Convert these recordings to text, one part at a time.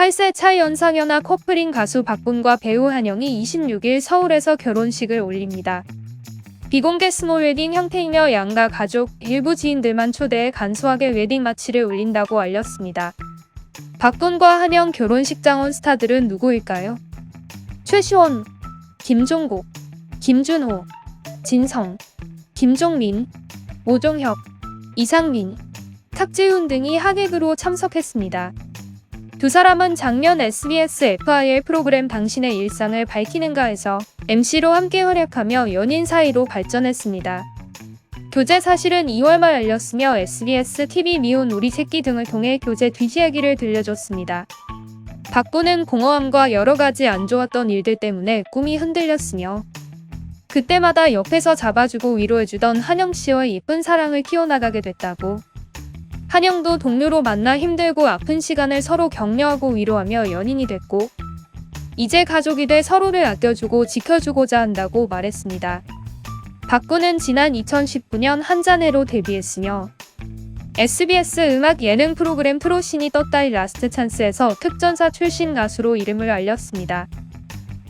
8세 차 연상연하 커플인 가수 박군과 배우 한영이 26일 서울에서 결혼식을 올립니다. 비공개 스몰 웨딩 형태이며 양가 가족, 일부 지인들만 초대해 간소하게 웨딩 마치를 올린다고 알렸습니다. 박군과 한영 결혼식 장원 스타들은 누구일까요? 최시원, 김종국, 김준호, 진성, 김종민, 오종혁, 이상민, 탁재훈 등이 하객으로 참석했습니다. 두 사람은 작년 SBS FIL 프로그램 당신의 일상을 밝히는가에서 MC로 함께 활약하며 연인 사이로 발전했습니다. 교제 사실은 2월 말 알렸으며 SBS TV 미운 우리 새끼 등을 통해 교제 뒤이야기를 들려줬습니다. 박구는 공허함과 여러 가지 안 좋았던 일들 때문에 꿈이 흔들렸으며 그때마다 옆에서 잡아주고 위로해주던 한영 씨와 예쁜 사랑을 키워나가게 됐다고 한영도 동료로 만나 힘들고 아픈 시간을 서로 격려하고 위로하며 연인이 됐고 이제 가족이 돼 서로를 아껴주고 지켜주고자 한다고 말했습니다. 박구는 지난 2019년 한잔해로 데뷔했으며 SBS 음악 예능 프로그램 프로신이 떴다의 라스트 찬스에서 특전사 출신 가수로 이름을 알렸습니다.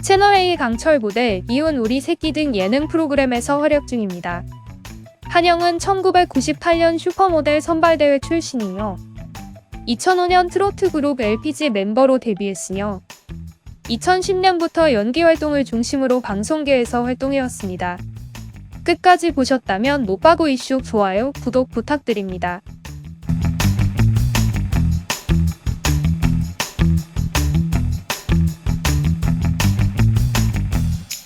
채널A 강철 부대, 미운 우리 새끼 등 예능 프로그램에서 활약 중입니다. 한영은 1998년 슈퍼모델 선발대회 출신이며 2005년 트로트 그룹 LPG 멤버로 데뷔했으며 2010년부터 연기 활동을 중심으로 방송계에서 활동해왔습니다. 끝까지 보셨다면 못바고 이슈 좋아요, 구독 부탁드립니다.